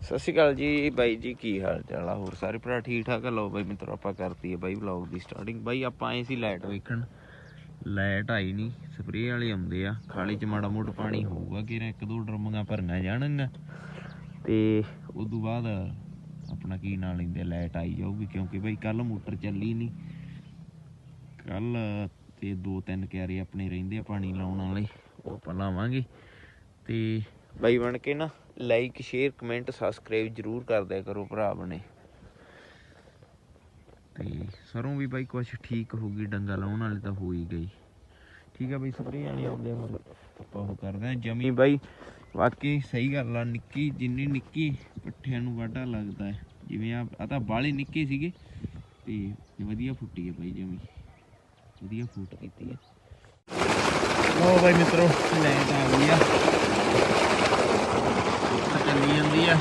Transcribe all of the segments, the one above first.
ਸਤਿ ਸ਼੍ਰੀ ਅਕਾਲ ਜੀ। ਬਾਈ ਜੀ, ਕੀ ਹਾਲ ਚਾਲ ਆ? ਹੋਰ ਸਾਰੇ ਭਰਾ ਠੀਕ ਠਾਕ ਆ? ਲਓ ਬਾਈ ਮਿੱਤਰੋ, ਆਪਾਂ ਕਰਤੀ ਹੈ ਬਾਈ ਵਲੌਗ ਦੀ ਸਟਾਰਟਿੰਗ ਬਾਈ, ਆਪਾਂ ਆਏ ਸੀ ਲਾਈਟ ਵੇਖਣ। ਲਾਈਟ ਆਈ ਨਹੀਂ ਸਪਰੇਅ ਵਾਲੇ ਆਉਂਦੇ ਆ। ਖਾਲੀ ਚ ਮਾੜਾ ਮੋਟਾ ਪਾਣੀ ਹੋਊਗਾ ਕਿ ਇੱਕ ਦੋ ਡਰਮਾਂ ਭਰੀਆਂ ਜਾਣਗੀਆਂ। ਤੇ ਉਸ ਤੋਂ ਬਾਅਦ ਆਪਣਾ ਕੀ ਨਾਂ ਲੈਂਦੇ ਲਾਈਟ ਆਈ ਜਾਊਗੀ, ਕਿਉਂਕਿ ਬਾਈ ਕੱਲ ਮੋਟਰ ਚੱਲੀ ਨਹੀਂ ਕੱਲ ਤੇ ਦੋ ਤਿੰਨ ਕਿਆਰੇ ਆਪਣੇ ਰਹਿੰਦੇ ਆ ਪਾਣੀ ਲਾਉਣ ਵਾਲੇ। ਉਹ ਆਪਾਂ ਲਾਵਾਂਗੇ। ਤੇ ਬਾਈ ਬਣ ਕੇ ਨਾ ਲਾਈਕ ਸ਼ੇਅਰ ਕਮੈਂਟ ਸਬਸਕ੍ਰਾਈਬ ਜਰੂਰ ਕਰ ਦਿਆ ਕਰੋ ਭਰਾ ਬਣੇ। ਤੇ ਸਰੋਂ ਵੀ ਬਾਈ ਕੁਛ ਠੀਕ ਹੋ ਗਈ ਡੰਗਾ ਲਾਉਣ ਵਾਲੀ ਤਾਂ ਹੋ ਹੀ ਗਈ ਠੀਕ ਆ ਬਾਈ ਸਪਰੇਅ ਵਾਲੇ ਆਉਂਦੇ ਫਿਰ ਆਪਾਂ ਉਹ ਕਰਦੇ ਆ ਜਮੀ। ਬਾਈ ਵਾਕਈ ਸਹੀ ਗੱਲ ਆ ਨਿੱਕੀ ਜਿੰਨੀ ਨਿੱਕੀ ਪੱਠਿਆਂ ਨੂੰ ਵਾਢਾ ਲੱਗਦਾ ਹੈ। ਜਿਵੇਂ ਆ ਤਾਂ ਬਾਲੇ ਨਿੱਕੇ ਸੀਗੇ ਤੇ ਵਧੀਆ ਫੁੱਟੀ ਹੈ ਬਾਈ ਜਮੀ। ਵਧੀਆ ਫੁੱਟ ਕੀਤੀ ਹੈ ਲੋ ਬਾਈ ਮਿੱਤਰੋ ਲਾਈਟ ਆ ਗਈ ਆ। ਚੱਲੀ ਜਾਂਦੀ ਆ।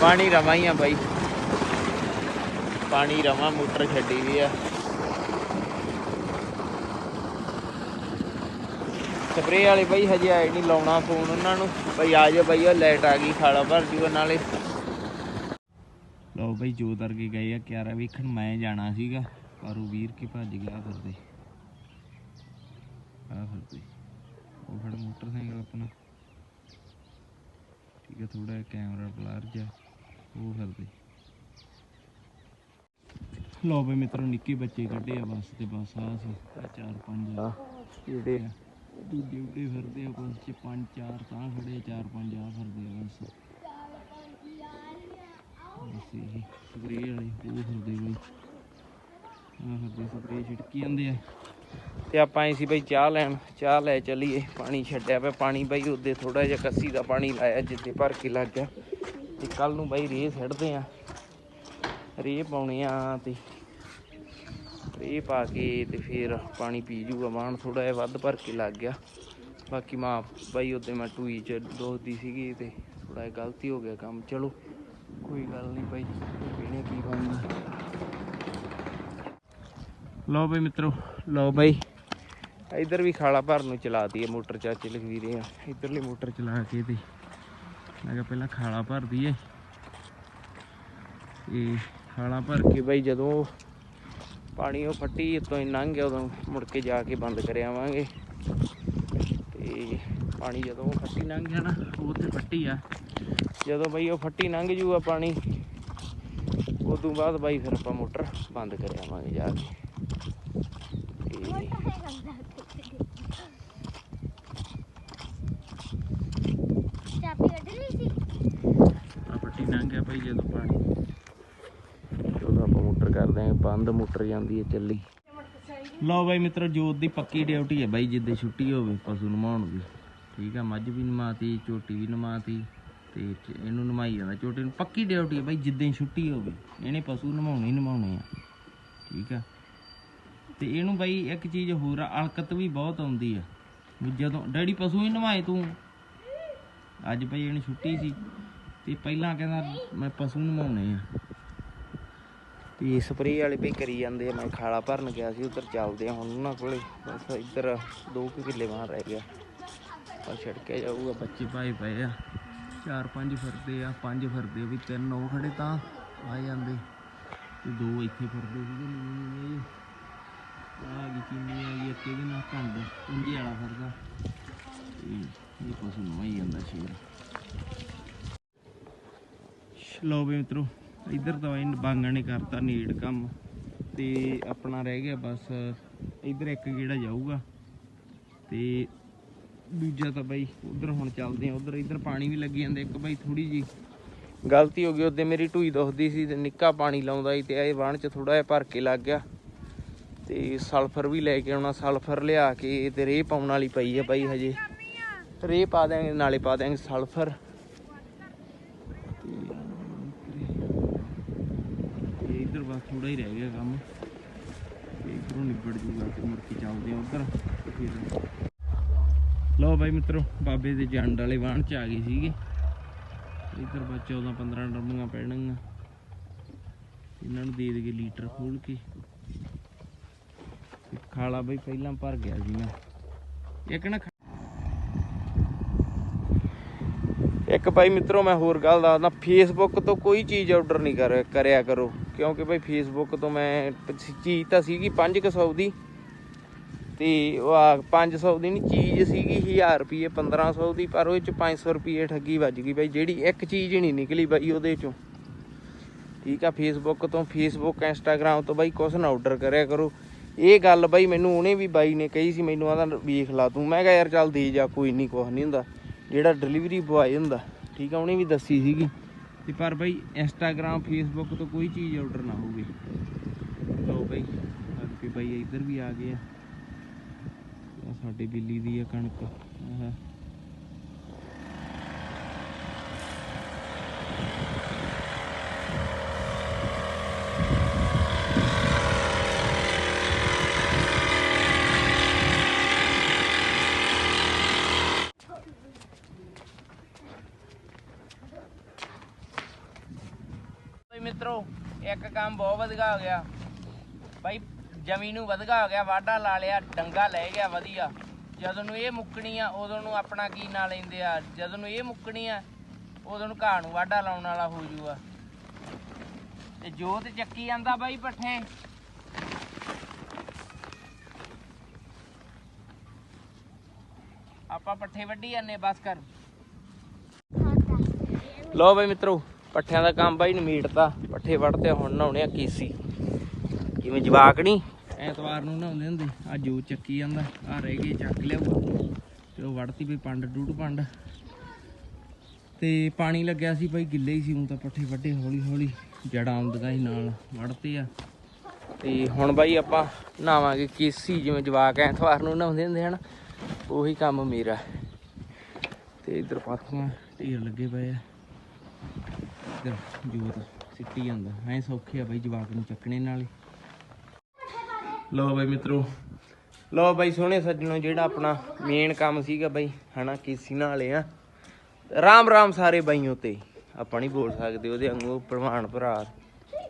ਪਾਣੀ ਰਵਾਂ ਹੀ ਆ ਬਾਈ। ਪਾਣੀ ਰਵਾਂ, ਮੋਟਰ ਛੱਡੀ ਵੀ ਆ। ਸਪਰੇਅ ਵਾਲੇ ਬਾਈ ਹਜੇ ਆਏ ਨਹੀਂ ਲਾਉਣਾ ਫੋਨ ਉਹਨਾਂ ਨੂੰ। ਬਈ ਆ ਜਾ ਬਾਈ, ਉਹ ਲਾਈਟ ਆ ਗਈ, ਖਾਲਾ ਭਰ ਜੂਗਾ ਨਾਲੇ। ਲਓ ਬਾਈ ਜੋ ਕੇ ਗਏ ਆ ਕਿਆਰਾ ਵੇਖਣ, ਮੈਂ ਜਾਣਾ ਸੀਗਾ, ਪਰ ਉਹ ਵੀਰ ਕੇ ਭੱਜ ਗਿਆ ਫਿਰਦੇ। ਆ ਫਿਰਦੇ। ਉਹ ਖੜਾ ਮੋਟਰਸਾਈਕਲ ਆਪਣਾ। ਠੀਕ ਹੈ ਥੋੜਾ ਜਿਹਾ ਕੈਮਰਾ ਬਲਰ ਜਾ ਉਹ ਫਿਰਦੇ ਲਓ ਬਈ ਮਿੱਤਰੋ ਨਿੱਕੇ ਬੱਚੇ ਕੱਢੇ ਆ ਬਸ ਤੇ ਬਸ ਆ ਸੀ ਆਹ ਚਾਰ ਪੰਜ ਆ। ਜਿਹੜੇ ਦੂਜੇ ਉੱਡੇ ਫਿਰਦੇ ਆ ਕੁਝ ਚ ਪੰਜ ਚਾਰ ਤਾਂ ਖੜੇ ਚਾਰ ਪੰਜ ਆ ਫਿਰਦੇ ਆ ਬਸ। ਬਸ ਇਹ ਸਪਰੇਅ ਵਾਲੇ ਉਹ ਫਿਰਦੇ ਬਈ। ਆ ਫਿਰਦੇ ਸਪਰੇਅ ਛਿੜਕੀ ਜਾਂਦੇ ਆ। ਤੇ ਆਪਾਂ ਆਏ ਸੀ ਬਈ ਚਾਹ ਲੈਣ, ਚਾਹ ਲੈ ਚਲੀਏ, ਪਾਣੀ ਛੱਡਿਆ ਪਿਆ, ਪਾਣੀ ਬਈ ਉਹਦੇ ਥੋੜਾ ਜਿਹਾ ਕੱਸੀ ਦਾ ਪਾਣੀ ਲਾਇਆ ਜਿੱਦੇ ਭਰ ਕੇ ਲੱਗ ਗਿਆ। ਤੇ ਕੱਲ ਨੂੰ ਬਈ ਰੇਹ ਛੱਡਦੇ ਆ। ਰੇਹ ਪਾਉਣੇ ਆ ਤੇ ਰੇਹ ਪਾ ਕੇ ਤੇ ਫਿਰ ਪਾਣੀ ਪੀ ਜੂਗਾ, ਵਾਹਣ ਥੋੜਾ ਜਿਹਾ ਵੱਧ ਭਰ ਕੇ ਲੱਗ ਗਿਆ। ਬਾਕੀ ਮਾਂ ਬਾਈ ਉਹਦੇ ਮੈਂ ਟੂਈ ਚ ਦੋਸਦੀ ਸੀਗੀ ਤੇ ਥੋੜਾ ਜਿਹਾ ਗਲਤੀ ਹੋ ਗਿਆ ਕੰਮ। ਚਲੋ, ਕੋਈ ਗੱਲ ਨਹੀਂ ਬਾਈ, ਪੀਣੇ ਕੀ ਬਣਦਾ ਲਓ ਬਈ ਮਿੱਤਰੋ, ਲਓ ਬਾਈ। ਇਧਰ ਵੀ ਖਾਲਾ ਭਰਨ ਨੂੰ ਚਲਾਤੀ ਹੈ ਮੋਟਰ ਚਾਚੇ ਲਖਵੀਰੇ ਆ। ਇਧਰਲੀ ਮੋਟਰ ਚਲਾ ਕੇ ਤੇ ਮੈਂ ਕਿਹਾ ਪਹਿਲਾਂ ਖਾਲਾ ਭਰ ਦਈਏ। ਇਹ ਖਾਲਾ ਭਰ ਕੇ ਬਾਈ ਜਦੋਂ ਪਾਣੀ ਉਹ ਫੱਟੀ ਤੋਂ ਹੀ ਲੰਘ ਗਿਆ, ਉਦੋਂ ਮੁੜ ਕੇ ਜਾ ਕੇ ਬੰਦ ਕਰ ਆਵਾਂਗੇ। ਤੇ ਪਾਣੀ ਜਦੋਂ ਉਹ ਫੱਟੀ ਲੰਘ ਗਿਆ ਨਾ, ਉਹ ਤੇ ਫੱਟੀ ਆ। ਜਦੋਂ ਬਈ ਉਹ ਫੱਟੀ ਲੰਘ ਜੂਗਾ ਪਾਣੀ, ਉਦੋਂ ਬਾਅਦ ਬਾਈ ਫਿਰ ਆਪਾਂ ਮੋਟਰ ਬੰਦ ਕਰ ਆਵਾਂਗੇ ਜਾ ਕੇ ਤੇ ਚਾਬੀ ਕੱਢ ਲਈ ਸੀ ਆ ਫੱਟੀ ਲੰਘ ਗਿਆ ਪਾਣੀ। ਉਦੋਂ ਆਪਾਂ ਮੋਟਰ ਕਰ ਦਾਂਗੇ ਬੰਦ ਮੋਟਰ ਜਾਂਦੀ ਹੈ ਚੱਲੀ। ਲਓ ਬਾਈ ਮਿੱਤਰੋ, ਜੋਤ ਦੀ ਪੱਕੀ ਡਿਊਟੀ ਹੈ ਬਾਈ, ਜਿੱਦੇ ਛੁੱਟੀ ਹੋਵੇ, ਪਸ਼ੂ ਨਮਾਉਣ ਦੀ। ਠੀਕ ਆ, ਮੱਝ ਵੀ ਨਮਾਤੀ, ਝੋਟੀ ਵੀ ਨਮਾਤੀ, ਤੇ ਇਹਨੂੰ ਨਮਾਈ ਜਾਂਦਾ ਝੋਟੀ ਨੂੰ। ਪੱਕੀ ਡਿਊਟੀ ਹੈ ਬਾਈ, ਜਿੱਦੇ ਛੁੱਟੀ ਹੋਵੇ, ਇਹਨੇ ਪਸ਼ੂ ਨਮਾਉਣੇ ਹੀ ਨਮਾਉਣੇ ਆ। ਠੀਕ ਆ। ਤੇ ਇਹਨੂੰ ਬਾਈ ਇੱਕ ਚੀਜ਼ ਹੋਰ ਆ, ਅਲਕਤ ਵੀ ਬਹੁਤ ਆਉਂਦੀ ਆ। ਜਦੋਂ, ਡੈਡੀ ਪਸ਼ੂ ਹੀ ਨਵਾਏ ਤੂੰ। ਅੱਜ ਭਾਈ ਇਹਨੂੰ ਛੁੱਟੀ ਸੀ। ਤੇ ਪਹਿਲਾਂ ਕਹਿੰਦਾ ਮੈਂ ਪਸ਼ੂ ਨਮਾਉਣੇ ਆ। ਤੇ ਸਪਰੇਅ ਵਾਲੇ ਵੀ ਕਰੀ ਜਾਂਦੇ ਆ ਮੈਂ ਖਾਲਾ ਭਰਨ ਗਿਆ ਸੀ ਉਧਰ ਚੱਲਦੇ ਆ ਹੁਣ ਉਹਨਾਂ ਕੋਲੇ। ਬਸ ਇੱਧਰ 2 ਕਿੱਲੇ ਬਾਹਰ ਰਹਿ ਗਿਆ। ਪਰ ਛੜਕੇ ਜਾਊਗਾ। ਬੱਚੇ ਭਾਈ ਪਏ ਆ। ਚਾਰ ਪੰਜ ਫਿਰਦੇ ਆ ਪੰਜ ਫਿਰਦੇ ਆ ਵੀ ਤਿੰਨ ਉਹ ਖੜੇ ਤਾਂ ਆ ਜਾਂਦੇ। ਤੇ ਦੋ ਇੱਥੇ ਫਿਰਦੇ ਸੀਗੇ ਨੀਵੇਂ ਆ ਗਈ ਕਿੰਨੀ ਆ ਗਈ ਇੱਕ ਇਹਦੇ ਨਾਲ ਕੰਡ ਪੁੰਜੇ ਵਾਲਾ ਫਿਰਦਾ। ਇਹ ਪਸ਼ੂ ਨੂੰ ਹੀ ਜਾਂਦਾ ਸ਼ੇਰ ਲੋ ਵੀ ਮਿੱਤਰੋ, ਇੱਧਰ ਤਾਂ ਇਹ ਬਾਂਗਾਂ ਨੇ ਕਰਤਾ ਨੀੜ ਕੰਮ। ਤੇ ਆਪਣਾ ਰਹਿ ਗਿਆ ਬਸ, ਇੱਧਰ ਇੱਕ ਗੇੜਾ ਜਾਊਗਾ। ਤੇ ਦੂਜਾ ਤਾਂ ਬਾਈ ਉਧਰ ਹੁਣ ਚੱਲਦੇ ਆ ਉਧਰ ਇੱਧਰ ਪਾਣੀ ਵੀ ਲੱਗੀ ਜਾਂਦਾ, ਇੱਕ ਬਾਈ ਥੋੜੀ ਜੀ ਗਲਤੀ ਹੋ ਗਈ, ਉਹਦੇ ਮੇਰੀ ਢੂਈ ਦੁਖਦੀ ਸੀ ਤੇ ਨਿੱਕਾ ਪਾਣੀ ਲਾਉਂਦਾ ਸੀ ਤੇ ਇਹ ਵਾਣ ਚ ਥੋੜਾ ਜਿਹਾ ਭਰ ਕੇ ਲੱਗ ਗਿਆ। ਤੇ ਸਲਫਰ ਵੀ ਲੈ ਕੇ ਆਉਣਾ, ਸਲਫਰ ਲਿਆ ਕੇ ਤੇ ਰੇਹ ਪਾਉਣ ਵਾਲੀ ਪਈ ਹੈ ਬਾਈ ਹਜੇ। ਰੇਹ ਪਾ ਦਿਆਂਗੇ, ਨਾਲੇ ਪਾ ਦਿਆਂਗੇ ਸਲਫਰ ਤੇ ਇਧਰ ਬਸ ਥੋੜਾ ਹੀ ਰਹਿ ਗਿਆ ਕੰਮ। ਤੇ ਇਧਰੋਂ ਨਿਬੜ ਜੂਗਾ ਤੇ ਮੁੜ ਕੇ ਚੱਲਦੇ ਆ ਉਧਰ। ਫਿਰ ਲਓ ਬਾਈ ਮਿੱਤਰੋ, ਬਾਬੇ ਦੇ ਜੰਡ ਵਾਲੇ ਵਾਹਣ ਚ ਆ ਗਏ ਸੀਗੇ। ਇਧਰ ਬਸ 14 15 ਡਰਮੀਆਂ ਪੈਣਗੀਆਂ ਇਹਨਾਂ ਨੂੰ ਦੇ ਦੇਗੇ ਲੀਟਰ ਖੋਲ ਕੇ। ਖਾਲਾ ਬਈ ਪਹਿਲਾਂ ਭਰ ਗਿਆ ਸੀ ਮੈਂ ਇੱਕ ਨਾ ਇੱਕ ਭਾਈ ਮਿੱਤਰੋ, ਮੈਂ ਹੋਰ ਗੱਲ ਦੱਸਦਾ ਫੇਸਬੁੱਕ ਤੋਂ ਕੋਈ ਚੀਜ਼ ਆਰਡਰ ਨਹੀਂ ਕਰਿਆ ਕਰੋ। ਕਿਉਂਕਿ ਭਾਈ ਫੇਸਬੁੱਕ ਤੋਂ ਮੈਂ ਚੀਜ਼ ਤਾਂ ਸੀਗੀ 500 ਦੀ। ਤੇ ਉਹ ਆ 500 ਦੀ ਨਹੀਂ, ਚੀਜ਼ ਸੀਗੀ 1000 ਰੁਪਏ 1500 ਦੀ, ਪਰ ਉਹ ਚ 500 ਰੁਪਏ ਠੱਗੀ ਵੱਜ ਗਈ ਬਾਈ ਜਿਹੜੀ ਇੱਕ ਚੀਜ਼ ਨਹੀਂ ਨਿਕਲੀ ਬਾਈ ਉਹਦੇ ਚੋਂ। ਠੀਕ ਆ ਫੇਸਬੁੱਕ ਤੋਂ ਫੇਸਬੁੱਕ ਇੰਸਟਾਗ੍ਰam ਤੋਂ ਬਾਈ ਕੁਛ ਨਾ ਆਰਡਰ ਕਰਿਆ ਕਰੋ। ਇਹ ਗੱਲ ਬਾਈ ਮੈਨੂੰ ਉਹਨੇ ਵੀ ਬਾਈ ਨੇ ਕਹੀ ਸੀ, ਮੈਨੂੰ ਆਦਾ ਵੇਖ ਲਾ ਤੂੰ। ਮੈਂ ਕਿਹਾ ਯਾਰ ਚੱਲ ਦੇ ਜਾ, ਕੋਈ ਨਹੀਂ, ਕੁਛ ਨਹੀਂ ਹੁੰਦਾ। ਜਿਹੜਾ ਡਿਲੀਵਰੀ ਬੁਆਏ ਹੁੰਦਾ, ਠੀਕ ਆ, ਉਹਨੇ ਵੀ ਦੱਸੀ ਸੀਗੀ। ਤੇ ਪਰ ਬਈ ਇੰਸਟਾਗ੍ਰam ਫੇਸਬੁੱਕ ਤੋਂ ਕੋਈ ਚੀਜ਼ ਆਰਡਰ ਨਾ ਹੋਵੇ। ਲੋ ਬਾਈ ਅੱਗੇ ਬਾਈ ਇੱਧਰ ਵੀ ਆ ਗਏ ਆ। ਸਾਡੇ ਬਿੱਲੀ ਦੀ ਆ ਕਣਕ। ਆਹ ਬਈ ਮਿੱਤਰੋ ਇੱਕ ਕੰਮ ਬਹੁਤ ਵਧੀਆ ਹੋ ਗਿਆ। ਬਾਈ ਜਮੀ ਨੂੰ ਵਧਗਾ ਹੋ ਗਿਆ ਵਾਢਾ ਲਾ ਲਿਆ ਡੰਗਾ ਲੈ ਗਿਆ ਵਧੀਆ। ਜਦੋਂ ਨੂੰ ਇਹ ਮੁੱਕਣੀ ਆ ਉਦੋਂ ਨੂੰ ਆਪਣਾ ਕੀ ਨਾਂ ਲੈਂਦੇ ਆ? ਜਦੋਂ ਨੂੰ ਇਹ ਮੁੱਕਣੀ ਆ ਉਦੋਂ ਨੂੰ ਘਾਹ ਨੂੰ ਵਾਢਾ ਲਾਉਣ ਵਾਲਾ ਹੋ ਜੂਗਾ। ਤੇ ਜੋਤ ਚੱਕੀ ਜਾਂਦਾ ਬਾਈ ਪੱਠੇ। ਆਪਾਂ ਪੱਠੇ ਵੱਢੀ ਜਾਂਦੇ ਬਸ ਕਰ। ਲੋ ਬਈ ਮਿੱਤਰੋ ਪੱਠਿਆਂ ਦਾ ਕੰਮ ਬਾਈ ਨਮੀੜਤਾ ਪੱਠੇ ਵੜਦੇ ਹੁਣ ਨਹਾਉਣੇ ਆ ਕੀਸੀ। ਕਿਵੇਂ ਜਵਾਕ ਨਹੀਂ ਐਤਵਾਰ ਨੂੰ ਨਹਾਉਂਦੇ ਹੁੰਦੇ ਆ ਜੋ ਚੱਕੀ ਜਾਂਦਾ ਆ ਰਹਿ ਗਏ ਚੱਕ ਲਿਆਊਗਾ ਤੇ ਉਹ ਵੜਤੀ ਬਈ ਪੰਡ ਡੂਡ ਪੰਡ। ਤੇ ਪਾਣੀ ਲੱਗਿਆ ਸੀ ਬਾਈ ਗਿੱਲੇ ਹੀ ਸੀ ਹੁਣ ਤਾਂ ਪੱਠੇ ਵੱਡੇ ਹੌਲੀ ਹੌਲੀ ਜੜਾਂ ਆਉਂਦੀਆਂ ਸੀ ਨਾਲ ਵੜਤੇ ਆ। ਤੇ ਹੁਣ ਬਾਈ ਆਪਾਂ ਨਹਾਵਾਂਗੇ ਕੀਸੀ ਜਿਵੇਂ ਜਵਾਕ ਐਤਵਾਰ ਨੂੰ ਨਹਾਉਂਦੇ ਹੁੰਦੇ ਹਨ ਉਹੀ ਕੰਮ ਮੇਰਾ। ਤੇ ਇਧਰ ਪਾਥੀਆਂ ਢੇਰ ਲੱਗੇ ਪਏ ਆ। ਇਧਰ ਜੋਤ ਸਿੱਟੀ ਜਾਂਦਾ। ਐ ਸੌਖੇ ਆ ਬਾਈ ਜਵਾਕ ਨੂੰ ਚੱਕਣੇ ਨਾਲ ਲਓ ਬਾਈ ਮਿੱਤਰੋ, ਲਓ ਬਾਈ ਸੋਹਣੇ ਸੱਜਣੋ, ਜਿਹੜਾ ਆਪਣਾ ਮੇਨ ਕੰਮ ਸੀਗਾ ਬਾਈ, ਹਨਾ, ਕੀਸੀ ਨਾਲੇ ਆ। ਰਾਮ ਰਾਮ ਸਾਰੇ ਬਾਈਓ ਤੇ। ਆਪਾਂ ਨਹੀਂ ਬੋਲ ਸਕਦੇ ਉਹਦੇ ਵਾਂਗੂ ਪ੍ਰਵਾਨ ਭਰਾ,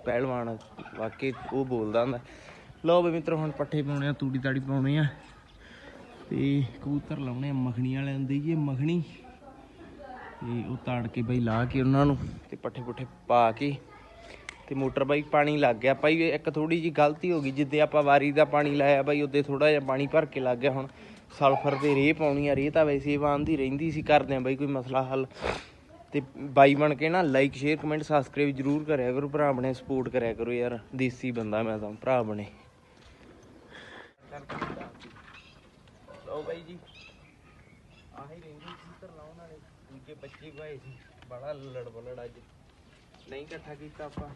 ਪਹਿਲਵਾਨ, ਵਾਕਈ ਉਹ ਬੋਲਦਾ ਹੁੰਦਾ। ਲਓ ਬਾਈ ਮਿੱਤਰੋ, ਹੁਣ ਪੱਠੇ ਪਾਉਣੇ ਆ, ਤੂੜੀ ਤਾੜੀ ਪਾਉਣੇ ਆ। ਤੇ ਕਬੂਤਰ ਲਾਉਣੇ ਆ ਮੱਖਣੀ ਵਾਲਿਆਂ ਦੇ ਦੇਈਏ ਮੱਖਣੀ ਤੇ ਉਹ ਤਾੜ ਕੇ ਬਈ ਲਾ ਕੇ ਉਹਨਾਂ ਨੂੰ ਤੇ ਪੱਠੇ ਪੁੱਠੇ ਪਾ ਕੇ ਤੇ ਮੋਟਰ ਬਾਈ ਪਾਣੀ ਲੱਗ ਗਿਆ। ਭਾਈ ਇੱਕ ਥੋੜੀ ਜੀ ਗਲਤੀ ਹੋ ਗਈ, ਜਿੱਦੇ ਆਪਾਂ ਵਾਰੀ ਦਾ ਪਾਣੀ ਲਾਇਆ ਬਾਈ, ਉਹਦੇ ਥੋੜਾ ਜਿਹਾ ਪਾਣੀ ਭਰ ਕੇ ਲੱਗ ਗਿਆ ਹੁਣ। ਸਲਫਰ ਦੇ ਰੇਹ ਪਾਉਣੀ ਆ, ਰੇਹ ਤਾਂ ਵੈਸੇ ਬਾਂਦੀ ਰਹਿੰਦੀ ਸੀ, ਕਰਦੇ ਆ ਬਾਈ ਕੋਈ ਮਸਲਾ ਹੱਲ। ਤੇ ਬਾਈ ਬਣ ਕੇ ਨਾ ਲਾਈਕ ਸ਼ੇਅਰ ਕਮੈਂਟ ਸਬਸਕ੍ਰਾਈਬ ਜਰੂਰ ਕਰਿਆ ਕਰੋ, ਭਰਾ ਬਣੇ ਸਪੋਰਟ ਕਰਿਆ ਕਰੋ ਯਾਰ, ਦੇਸੀ ਬੰਦਾ ਮੈਂ ਤਾਂ, ਭਰਾ ਬਣੇ। ਲਓ ਬਾਈ ਜੀ। 25 ਭਾਈ ਸੀ ਬੜਾ ਲੜ ਬਲੜ ਅੱਜ। ਨਹੀਂ ਇਕੱਠਾ ਕੀਤਾ ਆਪਾਂ।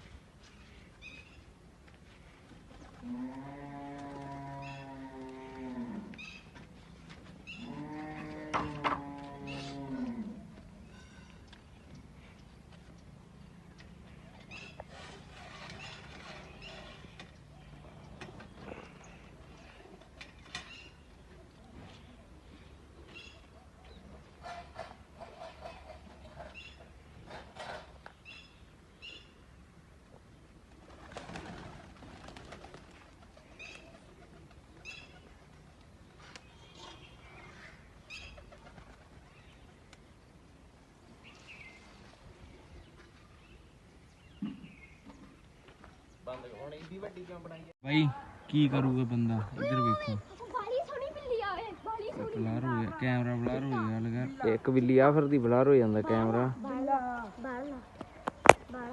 ਬਾਈ ਕੀ ਕਰੂਗਾ ਬੰਦਾ? ਇੱਧਰ ਵੇਖੋ। ਬਾਲੀ ਸੋਹਣੀ ਬਿੱਲੀ ਆਵੇ ਬਾਲੀ ਬਲਰ ਹੋ ਗਿਆ ਕੈਮਰਾ ਬਲਰ ਹੋ ਗਿਆ ਲਗਾ ਇੱਕ ਬਿੱਲੀ ਆ ਫਿਰਦੀ ਬਲਰ ਹੋ ਜਾਂਦਾ ਕੈਮਰਾ।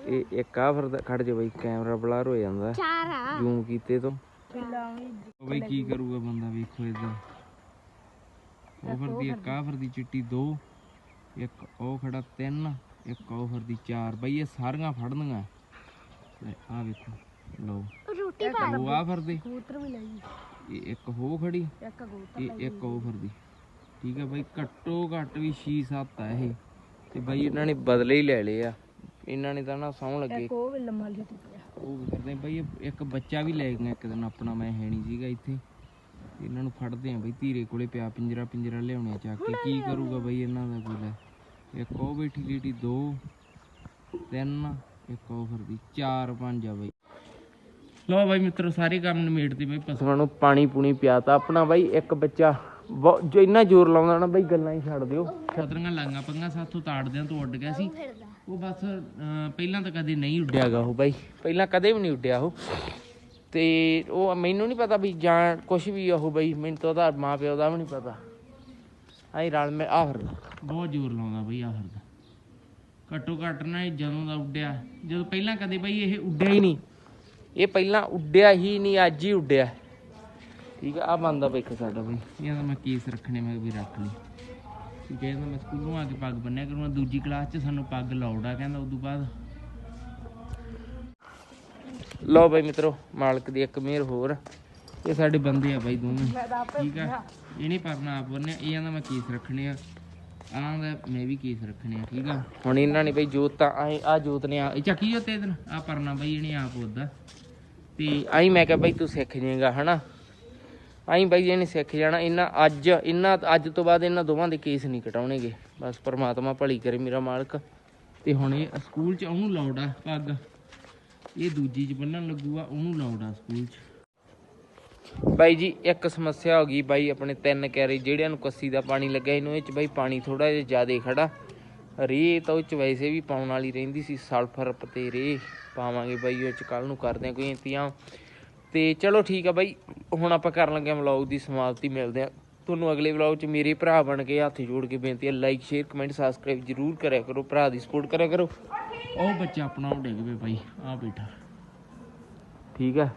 ਇਹ ਇੱਕ ਆ ਫਿਰਦਾ ਖੜ ਜਾ ਬਾਈ ਕੈਮਰਾ ਬਲਰ ਹੋ ਜਾਂਦਾ। ਚਾਰ ਆ। ਜ਼ੂਮ ਕੀਤੇ ਤੋਂ। ਉਹ ਬਈ ਕੀ ਕਰੂਗਾ ਬੰਦਾ ਵੇਖੋ ਇਧਰ। ਉਹ ਫਿਰਦੀ ਇੱਕ ਆ ਫਿਰਦੀ ਚਿੱਟੀ ਦੋ। ਇੱਕ ਉਹ ਖੜਾ ਤਿੰਨ ਇੱਕ ਉਹ ਫਿਰਦੀ ਚਾਰ। ਬਈ ਇਹ ਸਾਰੀਆਂ ਫੜਨੀਆਂ। ਆ ਵੇਖੋ। ਲਓ। ਰੋਟੀ ਪਾ ਉਹ ਆ ਫਿਰਦੇ। ਕਬੂਤਰ ਵੀ ਲਈ। ਇਹ ਇੱਕ ਹੋ ਖੜੀ। ਇੱਕ ਕਬੂਤਰ ਇਹ ਇੱਕ ਉਹ ਫਿਰਦੀ। ਠੀਕ ਹੈ ਬਾਈ ਘੱਟੋ ਘੱਟ ਵੀ 6-7 ਆ ਇਹ। ਤੇ ਬਾਈ ਇਹਨਾਂ ਨੇ ਬਦਲੇ ਹੀ ਲੈ ਲਏ ਆ। ਇਹਨਾਂ ਨੇ ਤਾਂ ਨਾ ਸੌਂ ਲੱਗੇ। ਉਹ ਵੀ ਲੰਮਾ ਜਿਹਾ ਪਿਆ ਉਹ ਵੀ ਕਰਦੇ ਆ। ਬਈ ਇਹ ਇੱਕ ਬੱਚਾ ਵੀ ਲੈ ਗਿਆ ਇੱਕ ਦਿਨ ਆਪਣਾ ਮੈਂ ਹੈ ਨਹੀਂ ਸੀਗਾ ਇੱਥੇ। ਇਹਨਾਂ ਨੂੰ ਫੜਦੇ ਆ ਬਈ ਧੀਰੇ ਕੋਲੇ ਪਿਆ ਪਿੰਜਰਾ ਪਿੰਜਰਾ ਲਿਆਉਣੇ ਚੱਕ ਕੇ। ਕੀ ਕਰੂਗਾ ਬਈ ਇਹਨਾਂ ਦਾ ਕੋਈ ਲੈ ਇੱਕ ਉਹ ਬੈਠੀ ਲੀਟੀ ਦੋ ਤਿੰਨ ਇੱਕ ਉਹ ਫਿਰਦੀ। ਚਾਰ ਪੰਜ ਆ ਬਈ। ਲੋ ਬਾਈ ਮਿੱਤਰੋ ਸਾਰੇ ਕੰਮ ਨਿਮੇੜਦੇ ਬਈ ਪਸ਼ੂਆਂ ਨੂੰ ਪਾਣੀ ਪੂਣੀ ਪਿਆਤਾ। ਆਪਣਾ ਬਾਈ ਇੱਕ ਬੱਚਾ ਜੋ ਇੰਨਾ ਜ਼ੋਰ ਲਾਉਂਦਾ ਨਾ ਬਈ ਗੱਲਾਂ ਹੀ ਛੱਡ ਦਿਓ। ਛਤਰੀਆਂ ਲਾਂਗਾ ਪੰਗਾ ਸਾਥੋਂ ਤਾੜਦਿਆਂ ਤੋਂ ਉੱਡ ਗਿਆ ਸੀ। ਉਹ ਬਸ ਪਹਿਲਾਂ ਤਾਂ ਕਦੇ ਨਹੀਂ ਉੱਡਿਆਗਾ ਉਹ ਬਾਈ। ਪਹਿਲਾਂ ਕਦੇ ਵੀ ਨਹੀਂ ਉੱਡਿਆ ਉਹ। ਤੇ ਉਹ ਮੈਨੂੰ ਨਹੀਂ ਪਤਾ ਵੀ ਜਾਂ ਕੁਝ ਵੀ ਉਹ ਬਈ। ਮੈਨੂੰ ਤਾਂ ਉਹਦਾ ਮਾਂ ਪਿਓ ਦਾ ਵੀ ਨਹੀਂ ਪਤਾ। ਆਈ ਰਲ ਮੈਂ ਆਹਰ ਬਹੁਤ ਜ਼ੋਰ ਲਾਉਂਦਾ ਬਈ ਆਹਰ ਦਾ ਘੱਟੋ ਘੱਟ ਨਾ ਜਦੋਂ ਦਾ ਉੱਡਿਆ। ਜਦੋਂ ਪਹਿਲਾਂ ਕਦੇ ਬਈ ਇਹ ਉੱਡਿਆ ਹੀ ਨਹੀਂ। ਇਹ ਪਹਿਲਾਂ ਉੱਡਿਆ ਹੀ ਨਹੀਂ ਅੱਜ ਹੀ ਉੱਡਿਆ। ਠੀਕ ਆ ਆ ਬੰਦਾ ਵੇਖ ਸਾਡਾ ਬਈ। ਇਹਨਾਂ ਦਾ ਮੈਂ ਕੇਸ ਰੱਖਣੇ ਮੈਂ ਵੀ ਰੱਖ ਲਈ। ਠੀਕ ਹੈ ਇਹਦਾ ਮੈਂ ਸਕੂਲੋਂ ਆ ਕੇ ਪੱਗ ਬੰਨਿਆ ਕਰੂੰਗਾ। ਦੂਜੀ ਕਲਾਸ 'ਚ ਸਾਨੂੰ ਪੱਗ ਲਾਉੜ ਆ ਕਹਿੰਦਾ ਉਦੋਂ ਬਾਅਦ। ਲਓ ਬਈ ਮਿੱਤਰੋ ਮਾਲਕ ਦੀ ਇੱਕ ਮਿਹਰ ਹੋਰ। ਇਹ ਸਾਡੇ ਬੰਦੇ ਆ ਬਾਈ ਦੋਵੇਂ। ਠੀਕ ਆ ਇਹਨੇ ਪਰਨਾ ਆਪ ਬੰਨਿਆ ਇਹ ਆਂਦਾ ਮੈਂ ਕੇਸ ਰੱਖਣੇ ਆ। ਆਹ ਦਾ ਮੈਂ ਵੀ ਕੇਸ ਰੱਖਣੇ ਆ ਠੀਕ ਆ। ਹੁਣ ਇਹਨਾਂ ਨੇ ਬਈ ਜੋਤ ਤਾਂ ਆਏ ਆ ਜੋਤ ਨੇ ਆ ਇਹ ਚੱਕੀ ਜੋ ਤੇ ਦਿਨ ਆ ਪਰਨਾ ਬਈ ਇਹਨੇ ਆਪ ਉਹਦਾ ਤੇ ਆਈ ਮੈਂ ਕਿਹਾ ਬਈ ਤੂੰ ਸਿੱਖ ਜਾਏਗਾ, ਹਨਾ? ਆਈ ਬਾਈ ਇਹਨੇ ਸਿੱਖ ਜਾਣਾ ਇਹਨਾਂ ਅੱਜ ਇਹਨਾਂ ਅੱਜ ਤੋਂ ਬਾਅਦ ਇਹਨਾਂ ਦੋਵਾਂ ਦੇ ਕੇਸ ਨਹੀਂ ਕਟਾਉਣਗੇ। ਬਸ ਪ੍ਰਮਾਤਮਾ ਭਲੀ ਕਰੇ ਮੇਰਾ ਮਾਲਕ। ਤੇ ਹੁਣ ਇਹ ਸਕੂਲ ਚ ਉਹਨੂੰ ਲਾਉਡ ਆ ਪੱਗ। ਇਹ ਦੂਜੀ ਚ ਬੰਨਣ ਲੱਗੂਗਾ ਉਹਨੂੰ ਲਾਉਡ ਆ ਸਕੂਲ ਚ। ਬਾਈ ਜੀ, ਇੱਕ ਸਮੱਸਿਆ ਹੋ ਗਈ। ਬਾਈ ਆਪਣੇ ਤਿੰਨ ਕੈਰੇ ਜਿਹੜਿਆਂ ਨੂੰ ਕੱਸੀ ਦਾ ਪਾਣੀ ਲੱਗਾ ਇਹਨੂੰ ਇਹ ਚ ਬਾਈ ਪਾਣੀ ਥੋੜਾ ਜਿਹਾ ਜ਼ਿਆਦਾ ਖੜਾ ਰੇ ਤਾਂ ਉਹ ਚ ਵੈਸੇ ਵੀ ਪਾਉਣ ਵਾਲੀ ਰਹਿੰਦੀ ਸੀ ਸਲਫਰ ਤੇ ਰੇ ਪਾਵਾਂਗੇ ਬਾਈ ਉਹ ਚ ਕੱਲ ਨੂੰ ਕਰਦੇ ਆ ਕੋਈ ਇੰਤਜ਼ਾਮ। ਤੇ ਚਲੋ ਠੀਕ ਆ ਬਾਈ ਹੁਣ ਆਪਾਂ ਕਰਨ ਲੱਗੇ ਵਲੌਗ ਦੀ ਸਮਾਪਤੀ ਮਿਲਦੇ ਆ ਤੁਹਾਨੂੰ ਅਗਲੇ ਵਲੌਗ 'ਚ ਮੇਰੇ ਭਰਾ ਬਣ ਕੇ ਹੱਥ ਜੋੜ ਕੇ ਬੇਨਤੀ ਹੈ ਲਾਈਕ ਸ਼ੇਅਰ ਕਮੈਂਟ ਸਬਸਕ੍ਰਾਈਬ ਜਰੂਰ ਕਰਿਆ ਕਰੋ ਭਰਾ ਦੀ ਸਪੋਰਟ ਕਰਿਆ ਕਰੋ। ਉਹ ਬੱਚਾ ਆਪਣਾ ਉਹ ਡਿੱਗ ਪਏ ਬਾਈ ਆ ਬੈਠਾ। ਠੀਕ ਆ।